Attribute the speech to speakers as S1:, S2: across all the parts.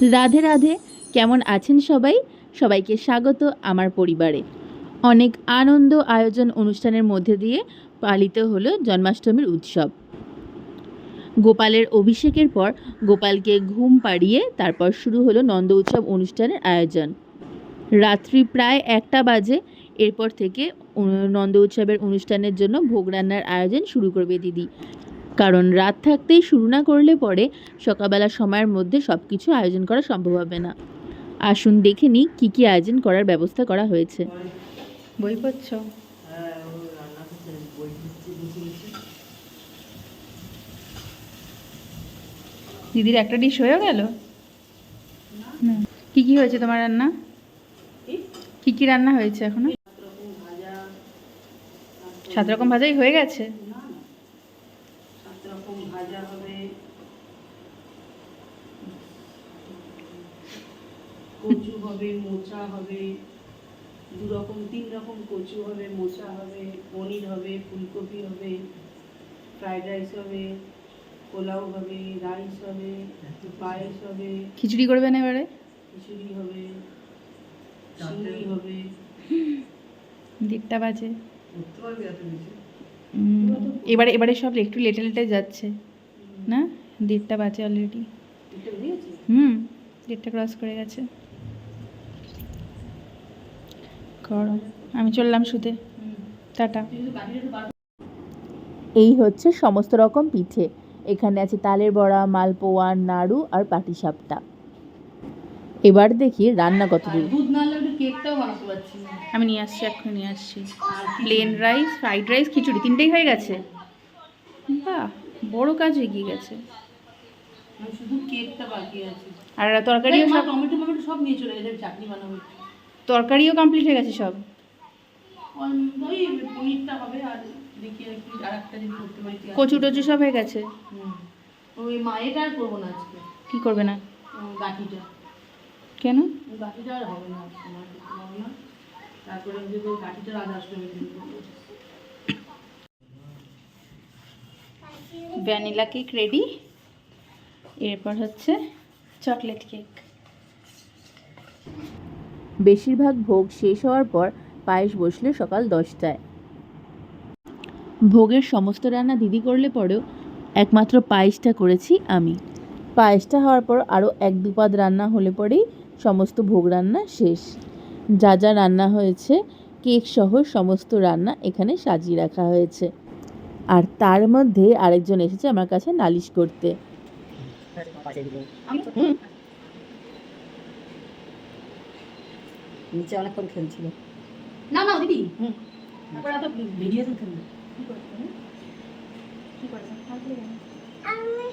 S1: রাধে রাধে। কেমন আছেন সবাই? সবাইকে স্বাগত আমার পরিবারে। অনেক আনন্দ আয়োজন অনুষ্ঠানের মধ্যে দিয়ে পালিত হলো জন্মাষ্টমীর উৎসব। গোপালের অভিষেকের পর গোপালকে ঘুম পাড়িয়ে তারপর শুরু হলো নন্দ উৎসব অনুষ্ঠানের আয়োজন। রাত্রি প্রায় একটা বাজে। এরপর থেকে নন্দ উৎসবের অনুষ্ঠানের জন্য ভোগ রান্নার আয়োজন শুরু করবে দিদি। কারণ রাত থাকতেই শুরু না করলে পরে সকালবেলা সময়ের মধ্যে সব কিছু আয়োজন করা সম্ভব হবে না। আসুন দেখে নিই কী কী আয়োজন করার ব্যবস্থা করা হয়েছে। বই পড়ছ? দিদির একটা ডিশ হয়ে গেল? কি কি হয়েছে তোমার রান্না? কি? কি রান্না হয়েছে এখনও? সাত রকম ভাজাই হয়ে গেছে
S2: সাত রকম ভাজা হবে কচু হবে মোচা হবে দু রকম তিন রকম কচু হবে মোচা হবে পনির হবে ফুলকপি হবে ফ্রাইড রাইস হবে পোলাও হবে রাইস হবে পায়েস হবে
S1: খিচুড়ি করবেন এবারে?
S2: খিচুড়ি হবে চিংড়ি হবে।
S1: দেড়টা বাজে। এবারে এবারে সব একটু লেটে লেটে যাচ্ছে না? দেড়টা বাজে অলরেডি হুম দেড়টা ক্রস করে গেছে। করো। আমি চললাম শুতে টাটা। এই হচ্ছে সমস্ত রকম পিঠে। এখানে আছে তালের বড়া মালপোয়া নাড়ু আর পাটিসাপটা। এবার দেখি রান্না কত দূর আমি নিয়ে আসছি এখন নিয়ে আসছি। Plain rice fried rice khichuri তিনটেই হয়ে গেছে? বাহ বড় কাজ এগিয়ে গেছে।
S2: আমি শুধু কেকটা বাকি আছে।
S1: আর তরকারিও
S2: মা
S1: সব
S2: টমেটো টমেটো সব নিয়ে চলে চাটনি বানাবো।
S1: তরকারিও কমপ্লিট হয়ে গেছে সব। কচু টচু সব হয়ে গেছে।
S2: ওই মায়েটা আর করব না আজকে।
S1: কি করবে না?
S2: গাঠিটা।
S1: কেন?
S2: গাঠিটা আর হবে না না। তারপরে গাঠিটা
S1: ভ্যানিলা কেক রেডি এরপর হচ্ছে চকলেট কেক বেশিরভাগ ভোগ শেষ হওয়ার পর পায়েস বসলে সকাল দশটায়। ভোগের সমস্ত রান্না দিদি করলে পরেও একমাত্র পায়েসটা করেছি আমি। পায়েসটা হওয়ার পর আরও এক দুপাদ রান্না হলে পরেই সমস্ত ভোগ রান্না শেষ। যা যা রান্না হয়েছে, কেক সহ সমস্ত রান্না এখানে সাজিয়ে রাখা হয়েছে। আর তার মধ্যে আরেকজন এসেছে আমার কাছে নালিশ করতে।
S3: নিচে অনেকক্ষণ খেলছিল।
S2: না না দিদি।
S3: হুম।
S2: তারপরে এত ভিডিও
S4: আমি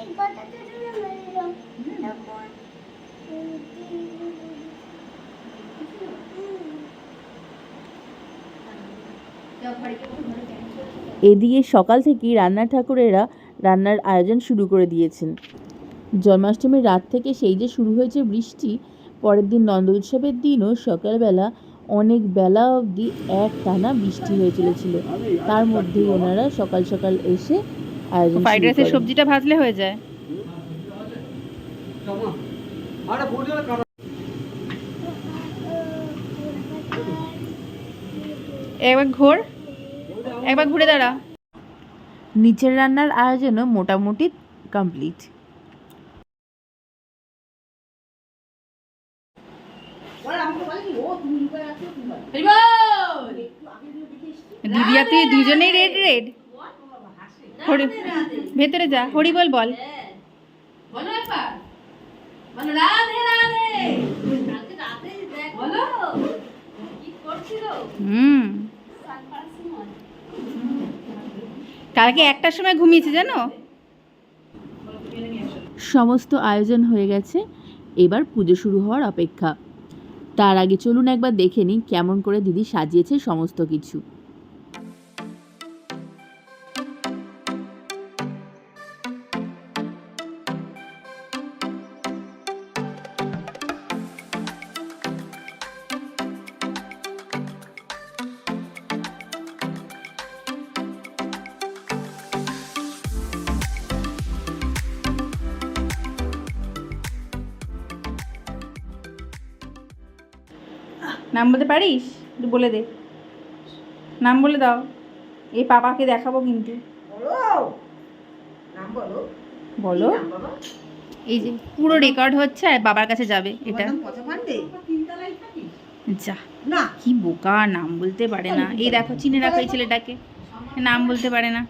S4: এই কথাটা বললাম তারপর
S1: এদিকে সকাল থেকেই রান্নার ঠাকুরেরা রান্নার আয়োজন শুরু করে দিয়েছেন। জন্মাষ্টমীর রাত থেকে সেই যে শুরু হয়েছে বৃষ্টি পরের দিন নন্দ উৎসবের দিনও সকালবেলা অনেক বেলা অবধি এক টানা বৃষ্টি হয়ে চলেছিল। তার মধ্যে ওনারা সকাল সকাল এসে আয়োজন
S5: ফ্রাইড রাইসের সবজিটা ভাজলে হয়ে যায়। একবার ঘোর একবার ঘুরে দাঁড়া।
S1: নিচের রান্নার আয়োজনও মোটামুটি কমপ্লিট।
S5: দিদি আর তুই দুজনেই রেড রেড হরি ভেতরে যা হরি বল। বল
S2: বলো
S5: হুম। কালকে একটার সময় ঘুমিয়েছে জানো?
S1: সমস্ত আয়োজন হয়ে গেছে। এবার পুজো শুরু হওয়ার অপেক্ষা। তার আগে চলুন একবার দেখে নিই কেমন করে দিদি সাজিয়েছে সমস্ত কিছু।
S5: নাম বলতে পারিস? একটু বলে দে। নাম বলে দাও। এই পাপাকে দেখাবো কিন্তু।
S3: বলো।
S5: এই যে পুরো রেকর্ড হচ্ছে আর বাবার কাছে যাবে এটা। যা।
S3: না।
S5: কি বোকা নাম বলতে পারে না। এই দেখো চিনে রাখো এই ছেলেটাকে। নাম বলতে পারে না।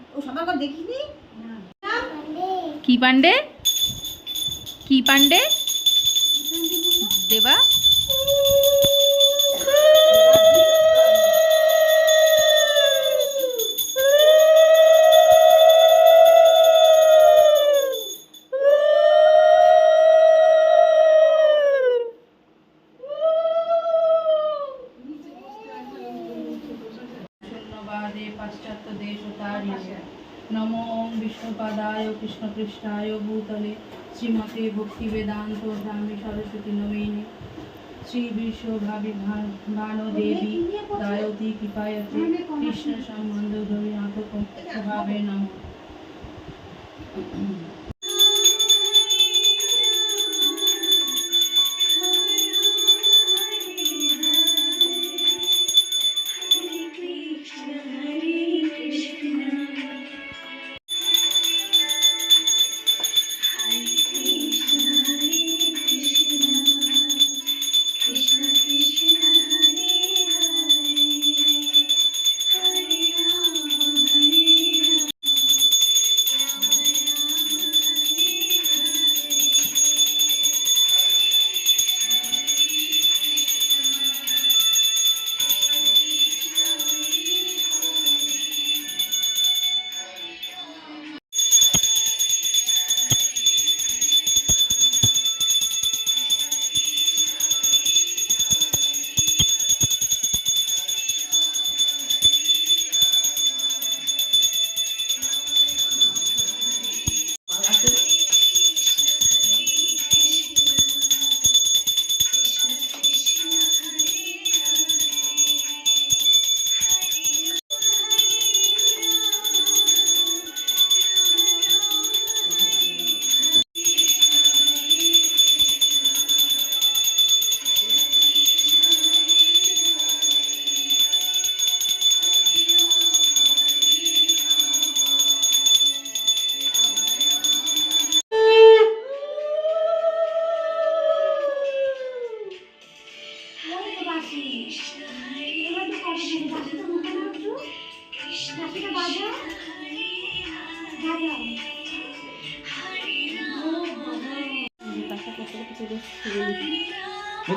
S5: কি পান্ডে কি পান্ডে দেবা?
S2: শূন্যবাদে পাশ্চাত্য দেশ ও তারি নমো ওম বিষ্ণুপাদায় কৃষ্ণপৃষ্ঠায় ভূতলে শ্রীমতে ভক্তি বেদান্ত স্বামী সরস্বতী নমিনী শ্রী বিশ্বভাবি ভানো দেবী দায়তি কৃপায়তে কৃষ্ণ সম্বন্ধ ধরি আতকম ভাবে নম।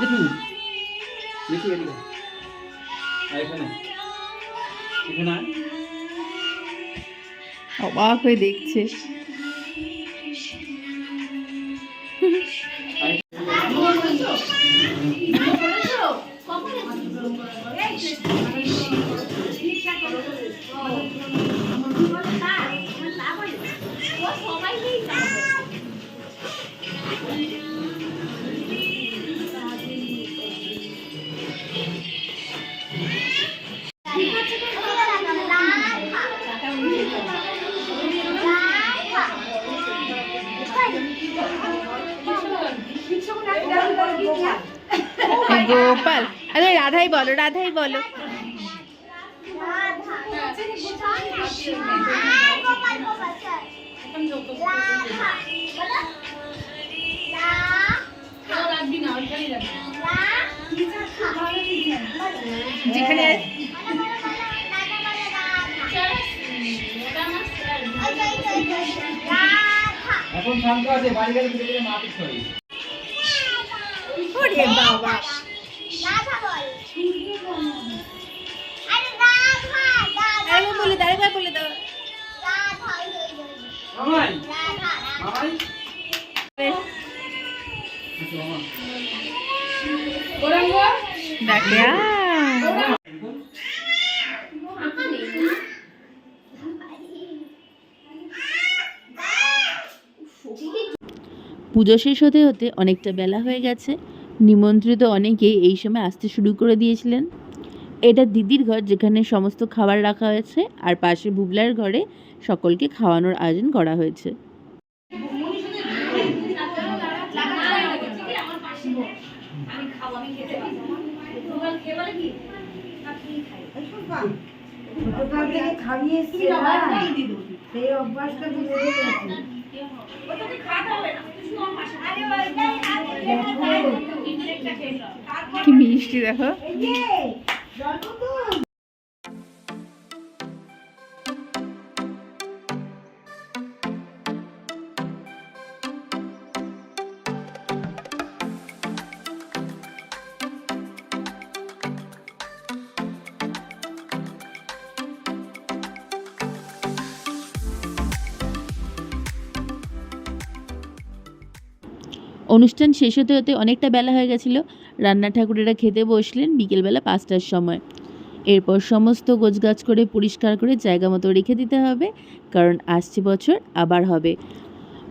S6: দেখি দেখি এদিকে আর এখানে? এখানে
S5: অবাক হয়ে দেখছে গোপাল আরে রাধাই বলো রাধাই বলো। যেখানে
S6: এখন শান্ত আছে বাড়ি গেলে করে
S5: ওরে বাবা। আরেকবার বলে। দাও আরেকবার বলে দাও।
S6: মামাই মামাই মামা
S5: ডাকে আ।
S1: পুজো শেষ হতে হতে অনেকটা বেলা হয়ে গেছে। নিমন্ত্রিত অনেকেই এই সময় আসতে শুরু করে দিয়েছিলেন। এটা দিদির ঘর যেখানে সমস্ত খাবার রাখা হয়েছে আর পাশে বুবলার ঘরে সকলকে খাওয়ানোর আয়োজন করা হয়েছে।
S5: কি মিষ্টি দেখো।
S1: অনুষ্ঠান শেষ হতে হতে অনেকটা বেলা হয়ে গেছিল। রান্না ঠাকুরেরা খেতে বসলেন বিকেলবেলা পাঁচটার সময়। এরপর সমস্ত গোছগাছ করে পরিষ্কার করে জায়গা মতো রেখে দিতে হবে, কারণ আসছে বছর, আবার হবে।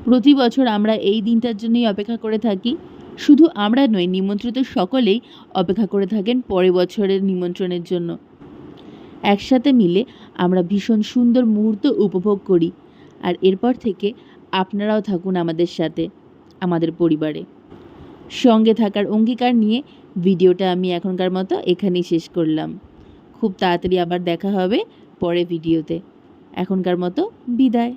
S1: প্রতি বছর আমরা এই দিনটার জন্যই অপেক্ষা করে থাকি। শুধু আমরা নই, নিমন্ত্রিত সকলেই অপেক্ষা করে থাকেন পরের বছরের নিমন্ত্রণের জন্য। একসাথে মিলে আমরা ভীষণ সুন্দর মুহূর্ত উপভোগ করি। আর এরপর থেকে আপনারাও থাকুন আমাদের সাথে। আমাদের পরিবারে। সঙ্গে থাকার অঙ্গীকার নিয়ে ভিডিওটা আমি এখনকার মতো এখানেই শেষ করলাম। খুব তাড়াতাড়ি আবার দেখা হবে পরে ভিডিওতে। এখনকার মতো বিদায়।